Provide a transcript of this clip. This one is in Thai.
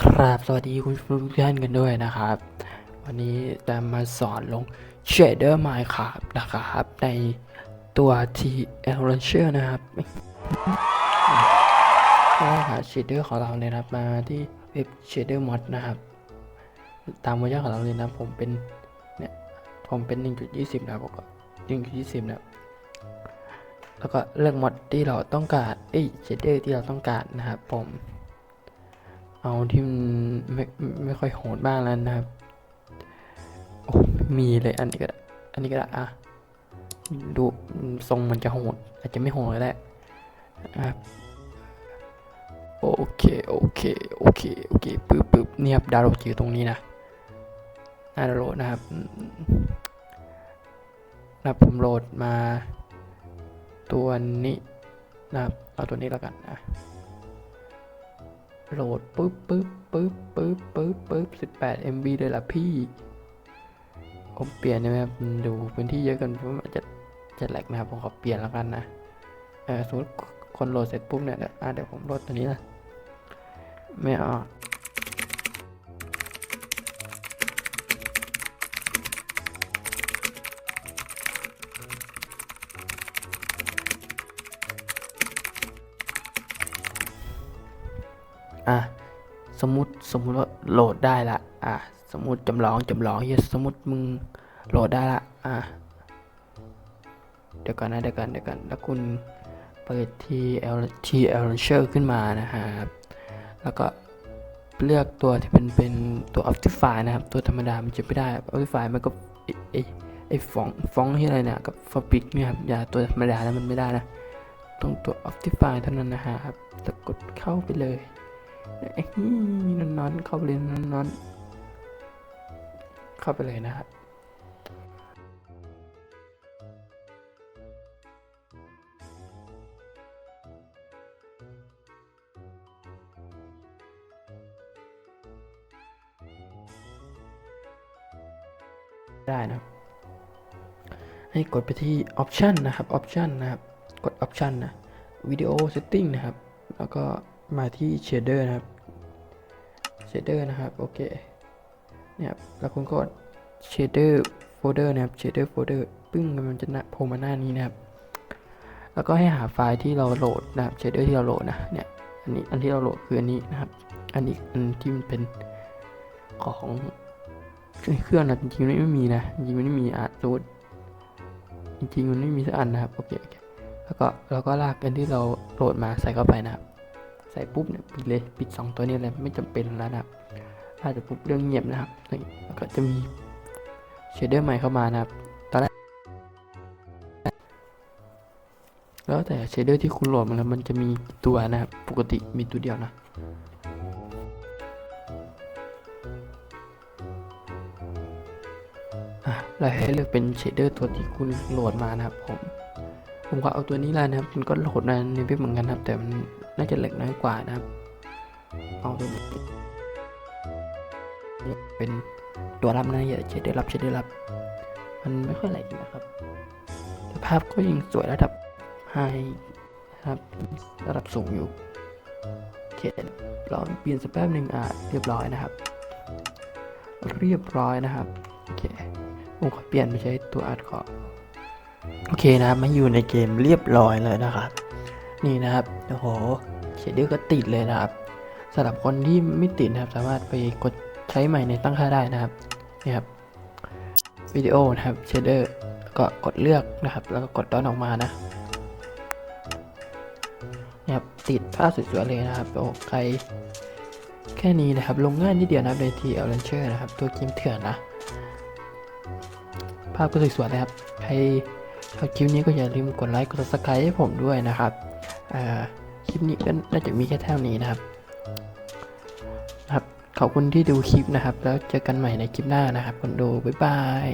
ครับสวัสดีคุณผู้ทุกท่านกันด้วยนะครับ วันนี้จะมาสอนลง Shader Minecraft นะครับ ในตัว TL l a n c h e r นะครับก็หา Shader ของเราเนี่ยนะครับมาที่เว็บ Shader Mod นะครับ ตามเวอร์ชันของเราเลยนะผมเป็นเนี่ยผมเป็น 1.20 นะครับผมก็1.20 นะครับแล้วก็เลือกมอดที่เราต้องการเอ้ย Shader ที่เราต้องการนะครับผม เอาที่มันไม่ไม่ค่อยโหดบ้างแล้วนะครับ โอ้ไม่มีเลยอันนี้ก็ได้อันนี้ก็ได้อะดูทรงมันจะโหด อาจจะไม่โหดก็ได้นะครับโอเคโอเคโอเคโอเคปึ๊บปึ๊บเนี่ยครับดาวโหลดอยู่ตรงนี้นะน่าดาวโหลดนะครับนะผมโหลดมาตัวนี้นะครับเอาตัวนี้แล้วกันนะ โหลดปึ๊บปึ๊บปึ๊บปึ๊บปึ๊บปึ๊บสิบแปด MB เลยล่ะพี่ผมเปลี่ยนได้ไหมครับดูพื้นที่เยอะเกินเพราะมันจะจะแหลกนะครับผมขอเปลี่ยนแล้วกันนะเออสมมติคนโหลดเสร็จปุ๊บเนี่ยเดี๋ยวอะเดี๋ยวผมโหลดตัวนี้นะไม่เอา อะสมมติสมมุติว่าโหลดได้ละอะสมมติจำลองจำลองเฮียสมมติมึงโหลดได้ละอะเดี๋ยวก่อนนะเดี๋ยวก่อนเดี๋ยวก่อนแล้วคุณเปิด TL TL Launcher ขึ้นมานะครับแล้วก็เลือกตัวที่เป็นเป็นตัว Optify นะครับ ตัวธรรมดามันจะไม่ได้ Optify มันก็ไอไอฟองฟองที่อะไรเนี่ยกับ Fabric เนี่ยครับอย่าตัวธรรมดาแล้วมันไม่ได้นะ ต้องตัว Optify เท่านั้นนะครับแล้วกดเข้าไปเลย นอนนอนเข้าไปเลยนอนนอนเข้าไปเลยนะครับได้นะ ให้กดไปที่ Option นะครับ Option นะครับ กด Option นะ Video Setting นะครับ แล้วก็ มาที่ Shader นะครับ Shader นะครับโอเคเนี่ยแล้วคุณก็กด Shader Folder นะครับ Shader Folder ปึ้งมันจะนะโผล่มาหน้านี้นะครับ แล้วก็ให้หาไฟล์ที่เราโหลดนะครับ Shader ที่เราโหลดนะเนี่ยอันนี้อันที่เราโหลดคืออันนี้นะครับ อันนี้อันที่มันเป็นของเครื่องนะจริงๆมันไม่มีนะจริงๆมันไม่มีอะรูดจริงๆมันไม่มีสักอันนะครับโอเคโอเคแล้วก็เราก็ลากอันที่เราโหลดมาใส่เข้าไปนะครับ ใส่ปุ๊บเนี่ยปิดเลยปิดสองตัวนี้เลยไม่จำเป็นแล้วนะครับถ้าจะปุ๊บเรื่องเงียบนะครับนี่แล้วก็จะมีเชดเดอร์ใหม่เข้ามานะครับตอนแรกแล้วแต่เชดเดอร์ที่คุณโหลดมาแล้วมันจะมีตัวนะครับปกติมีตัวเดียวนะอะเราให้เลือกเป็นเชดเดอร์ตัวที่คุณโหลดมานะครับผม ผมก็เอาตัวนี้แหละนะครับ มันก็โหลดมาในเว็บเหมือนกันนะครับ แต่มัน น่าจะเหล็กน้อยกว่านะครับเอาตัวนี้เป็นตัวรับนะอย่าเช็ดได้รับเช็ดได้รับ มันไม่ค่อยไหลนะครับแต่ภาพก็ยังสวยระดับไฮนะครับระดับสูงอยู่โอเคเราเปลี่ยนสักแป๊บหนึ่งอะเรียบร้อยนะครับ เรียบร้อยนะครับโอเคผมขอเปลี่ยนไม่ใช่ตัวอัดขอโอเคนะครับมาอยู่ในเกมเรียบร้อยเลยนะครับ นี่นะครับโอ้โหเชดเดอร์ก็ติดเลยนะครับสำหรับคนที่ไม่ติดนะครับ สามารถไปกดใช้ใหม่ในตั้งค่าได้นะครับนี่ครับวิดีโอนะครับเชดเดอร์ก็กดเลือกนะครับ แล้วก็กดดอนออกมานะนี่ครับติดภาพสวยๆเลยนะครับโอ้ใครแค่นี้นะครับ ลงง่ายนิดเดียวนะครับในทีเอลเลนเชอร์นะครับ ตัวเกมเถื่อนนะ ภาพก็สวยๆนะครับ ใคร ชอบคลิปนี้ก็อย่าลืมกดไลค์กด subscribe ให้ผมด้วยนะครับคลิปนี้ก็น่าจะมีแค่เท่านี้นะครับนะครับ ขอบคุณที่ดูคลิปนะครับ แล้วเจอกันใหม่ในคลิปหน้านะครับคนดูบ๊ายบาย